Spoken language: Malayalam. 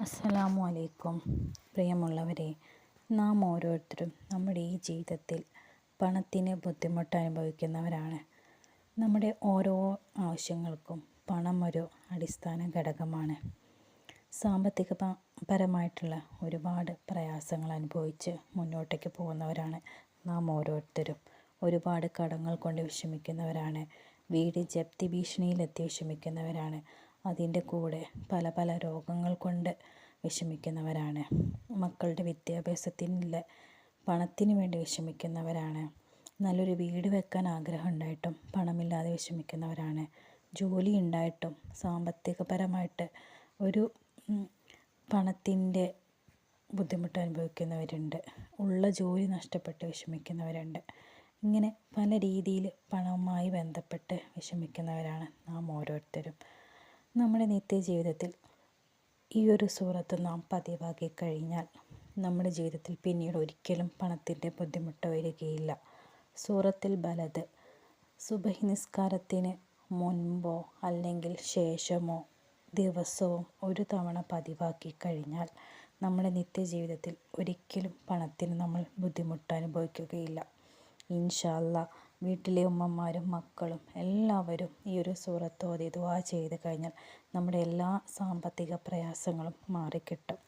അസ്സലാമു അലൈക്കും പ്രിയമുള്ളവരെ നാം ഓരോരുത്തരും നമ്മുടെ ഈ ജീവിതത്തിൽ പണത്തിന് ബുദ്ധിമുട്ട് അനുഭവിക്കുന്നവരാണ്. നമ്മുടെ ഓരോ ആവശ്യങ്ങൾക്കും പണം ഒരു അടിസ്ഥാന ഘടകമാണ്. സാമ്പത്തിക പരമായിട്ടുള്ള ഒരുപാട് പ്രയാസങ്ങൾ അനുഭവിച്ച് മുന്നോട്ടേക്ക് പോകുന്നവരാണ് നാം ഓരോരുത്തരും. ഒരുപാട് കടങ്ങൾ കൊണ്ട് വിഷമിക്കുന്നവരാണ്. വീട് ജപ്തി ഭീഷണിയിലെത്തി വിഷമിക്കുന്നവരാണ്. അതിന്റെ കൂടെ പല പല രോഗങ്ങൾ കൊണ്ട് വിഷമിക്കുന്നവരാണ്. മക്കളുടെ വിദ്യാഭ്യാസത്തിനുള്ള പണത്തിന് വേണ്ടി വിഷമിക്കുന്നവരാണ്. നല്ലൊരു വീട് വെക്കാൻ ആഗ്രഹം ഉണ്ടായിട്ടും പണമില്ലാതെ വിഷമിക്കുന്നവരാണ്. ജോലി ഉണ്ടായിട്ടും സാമ്പത്തികപരമായിട്ട് ഒരു പണത്തിന്റെ ബുദ്ധിമുട്ട് അനുഭവിക്കുന്നവരുണ്ട്. ഉള്ള ജോലി നഷ്ടപ്പെട്ട് വിഷമിക്കുന്നവരുണ്ട്. ഇങ്ങനെ പല രീതിയിൽ പണവുമായി ബന്ധപ്പെട്ട് വിഷമിക്കുന്നവരാണ് നാം ഓരോരുത്തരും. നമ്മുടെ നിത്യജീവിതത്തിൽ ഈ ഒരു സൂറത്ത് നാം പതിവാക്കി കഴിഞ്ഞാൽ നമ്മുടെ ജീവിതത്തിൽ പിന്നീട് ഒരിക്കലും പണത്തിന്റെ ബുദ്ധിമുട്ട് വരികയില്ല. സൂറത്തിൽ ബലത് സുബഹി നിസ്കാരത്തിന് മുൻപോ അല്ലെങ്കിൽ ശേഷമോ ദിവസവും ഒരു തവണ പതിവാക്കി കഴിഞ്ഞാൽ നമ്മുടെ നിത്യജീവിതത്തിൽ ഒരിക്കലും പണത്തിന് നമ്മൾ ബുദ്ധിമുട്ട് അനുഭവിക്കുകയില്ല. ഇൻഷാല്ല വീട്ടിലെ ഉമ്മമാരും മക്കളും എല്ലാവരും ഈ ഒരു സൂറത്ത് ഓതി ദുആ ചെയ്ത് കഴിഞ്ഞാൽ നമ്മുടെ എല്ലാ സാമ്പത്തിക പ്രയാസങ്ങളും മാറിക്കിട്ടും.